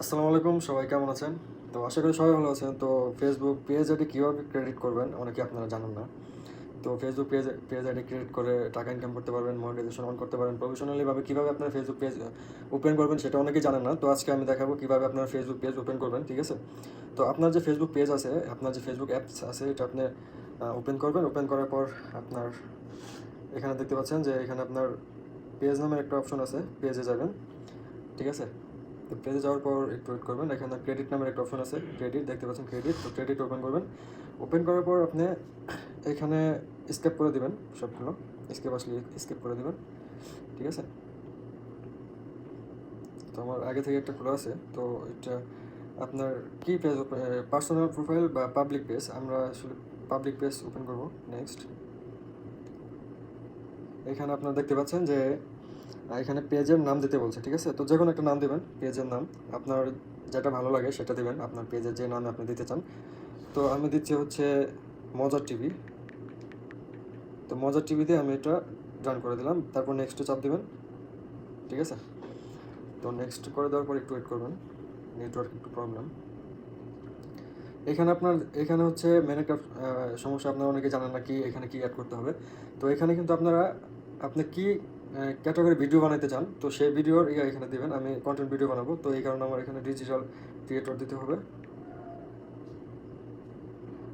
আসসালামু আলাইকুম, সবাই কেমন আছেন? তো আশা করি সবাই ভালো আছেন। তো ফেসবুক পেজ আইডি কীভাবে ক্রেডিট করবেন, অনেকে আপনারা জানেন না। তো Facebook page page ID credit করে টাকা ইনকাম করতে পারবেন মনিটাইজেশন অন করতে পারেন প্রফেশনালিভাবে কীভাবে আপনার ফেসবুক পেজ ওপেন করবেন সেটা অনেকেই জানেন না। তো আজকে আমি দেখাবো কীভাবে আপনার ফেসবুক পেজ ওপেন করবেন, ঠিক আছে? তো আপনার যে ফেসবুক পেজ আছে, আপনার যে ফেসবুক অ্যাপস আছে, এটা আপনি ওপেন করবেন। ওপেন করার পর আপনার, এখানে দেখতে পাচ্ছেন যে এখানে আপনার পেজ নামের একটা অপশন আছে পেজে যাবেন, ঠিক আছে? তো পেজে যাওয়ার পর একটু ওয়েট করবেন। এখানে ক্রেডিট নামের একটা অপশন আছে ক্রেডিট দেখতে পাচ্ছেন ক্রেডিট তো ক্রেডিট ওপেন করবেন। ওপেন করার পর আপনি এখানে স্কেপ করে দিবেন সবগুলো। স্কেপ আসলে স্কেপ করে দিবেন। ঠিক আছে? তো আমার আগে থেকে একটা খোলা আছে, তো এটা আপনার কি পেজ পার্সোনাল প্রোফাইল বা পাবলিক পেজ আমরা আসলে পাবলিক পেজ ওপেন করব নেক্সট এখানে আপনারা দেখতে পাচ্ছেন যে এখানে পেজের নাম দিতে বলছে, ঠিক আছে? তো যে কোনো একটা নাম দেবেন, পেজের নাম। আপনার যেটা ভালো লাগে সেটা দিবেন, আপনার পেজের যে নাম আপনি দিতে চান। তো আমি দিচ্ছি হচ্ছে মজার টিভি। তো মজার টিভিতে আমি এটা ডান করে দিলাম। তারপর নেক্সটে চাপ দিবেন, ঠিক আছে? তো নেক্সট করে দেওয়ার পর একটু ওয়েট করবেন নেটওয়ার্ক একটু প্রবলেম এখানে আপনার, এখানে হচ্ছে মেন একটা সমস্যা আপনারা অনেকে জানেন না কি, এখানে কি অ্যাড করতে হবে। তো এখানে কিন্তু আপনারা, আপনি কি ক্যাটাগরি ভিডিও বানাইতে চান, তো সেই ভিডিওর ইয়ে এখানে দেবেন, আমি কন্টেন্ট ভিডিও বানাবো, তো এই কারণে আমার এখানে ডিজিটাল ক্রিয়েটর দিতে হবে।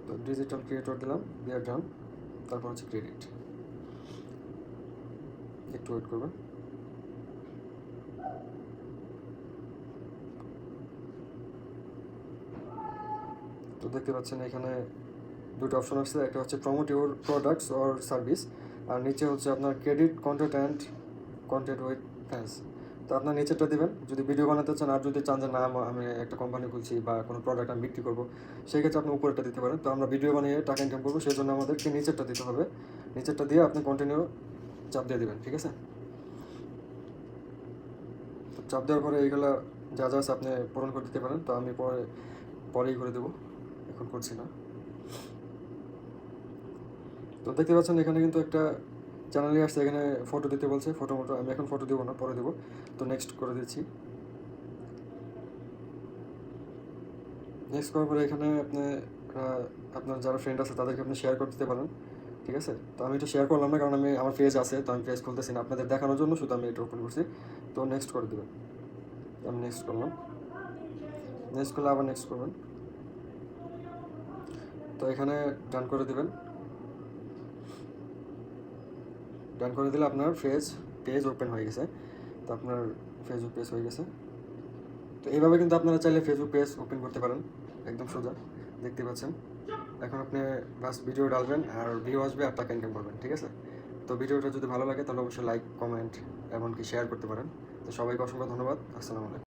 তো ডিজিটাল ক্রিয়েটর দিলাম বিয়ার ডান তারপর হচ্ছে ক্রেডিট একটু ওয়েট করবেন। তো দেখতে পাচ্ছেন এখানে দুটো অপশন আসছে, একটা হচ্ছে promote your products or service আর নিচে হচ্ছে আপনার credit content and content with fans তো আপনার নিচেরটা দিবেন। যদি ভিডিও বানাতে চান আর যদি চান যে, না আমি একটা কোম্পানি খুলছি বা কোনো প্রোডাক্ট আমি বিক্রি করব সেই ক্ষেত্রে আপনি উপরেরটা দিতে পারেন। তো আমরা ভিডিও বানিয়ে টাকা ইনকাম করব, সেই জন্য আমাদেরকে নিচেরটা দিতে হবে। নিচেরটা দিয়ে আপনি কন্টিনিউ চাপ দিয়ে দেবেন, ঠিক আছে? তো চাপ দেওয়ার পরে এইগুলো যা যা আছে আপনি পূরণ করে দিতে পারেন। তো আমি পরে, পরেই করে দেবো। এখন করছি না। তো দেখতে পাচ্ছেন এখানে কিন্তু একটা চ্যানেলে আসছে, এখানে ফটো দিতে বলছে। ফটো মটো আমি এখন ফটো দেবো না, পরে দেবো। তো নেক্সট করে দিচ্ছি। নেক্সট করার পরে এখানে আপনি আপনার যারা ফ্রেন্ড আছে, তাদেরকে আপনি শেয়ার করে দিতে পারেন, ঠিক আছে? তো আমি এটা শেয়ার করলাম না, কারণ আমি, আমার পেজ আছে, তো আমি পেজ খুলতেছি না। আপনাদের দেখানোর জন্য শুধু আমি এটা ওপেন করছি। তো নেক্সট করে দেবেন। আমি নেক্সট করলাম। নেক্সট করলে আবার নেক্সট করবেন। তো এখানে ডান করে দিবেন। ডান করে দিলে আপনার ফেজ, পেজ ওপেন হয়ে গেছে। তো আপনার ফেসবুক পেজ হয়ে গেছে। তো এইভাবে কিন্তু আপনারা চাইলে ফেসবুক পেজ ওপেন করতে পারেন। একদম সোজা, দেখতে পাচ্ছেন। এখন আপনি বাস ভিডিও ডালবেন আর ভিউ আসবে আর টাকা ইনকাম করবেন, ঠিক আছে? তো ভিডিওটা যদি ভালো লাগে তাহলে অবশ্যই লাইক কমেন্ট এমনকি শেয়ার করতে পারেন। তো সবাইকে অসংখ্য ধন্যবাদ। আসসালামু আলাইকুম।